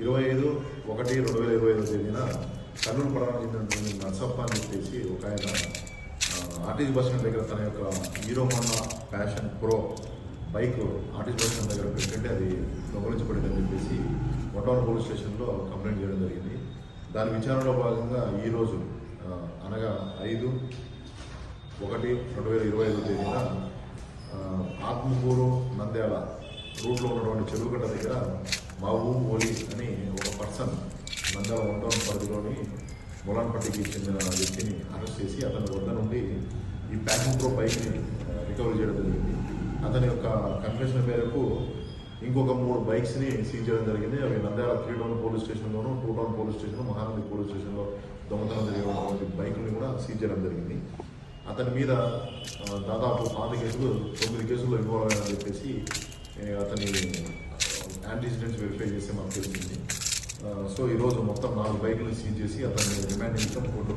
ఇరవై ఐదు ఒకటి రెండు వేల ఇరవై ఐదో తేదీన కర్నూలు పడడానికి చెందినటువంటి నర్సప్ప అని చెప్పేసి ఒక ఆయన ఆర్టీసీ బస్ స్టాండ్ దగ్గర తన యొక్క Hero Honda Passion Pro bike RTC bus stand దగ్గర పెట్టంటే అది దొంగలించబడిందని చెప్పేసి వటవర్ పోలీస్ స్టేషన్లో కంప్లైంట్ చేయడం జరిగింది. దాని విచారణలో భాగంగా ఈరోజు అనగా ఐదు ఒకటి రెండు వేల ఇరవై ఐదు తేదీన ఆత్మకూరు నంద్యాల రూట్లో ఉన్నటువంటి చెరువుగడ్డ దగ్గర మా ఊరు ఓలి హసన్ ఒక పర్సన్ పరిధిలోని మొలాన్పట్టికి చెందిన వ్యక్తిని అరెస్ట్ చేసి అతని వద్ద నుండి ఈ ప్యాకింగ్ ప్రో బైక్ని రికవరీ చేయడం జరిగింది. అతని యొక్క కన్ఫెషన్ మేరకు ఇంకొక మూడు బైక్స్ని సీజ్ చేయడం జరిగింది. అవి Nandyal three town police స్టేషన్లోను two town police station Mahanandi police స్టేషన్లో దొంగతనం జరిగినటువంటి బైకుల్ని కూడా సీజ్ చేయడం జరిగింది. అతని మీద దాదాపు పాత కేసులు తొమ్మిది కేసులు ఇన్వాల్వ్ అయ్యారని చెప్పేసి ఏ, అతని యాంటీసిడెంట్స్ వెరిఫై చేస్తే మాకు తెలిసింది. సో ఈరోజు మొత్తం నాలుగు బైకులు సీజ్ చేసి అతన్ని రిమాండ్ నిమిషం కోర్టులో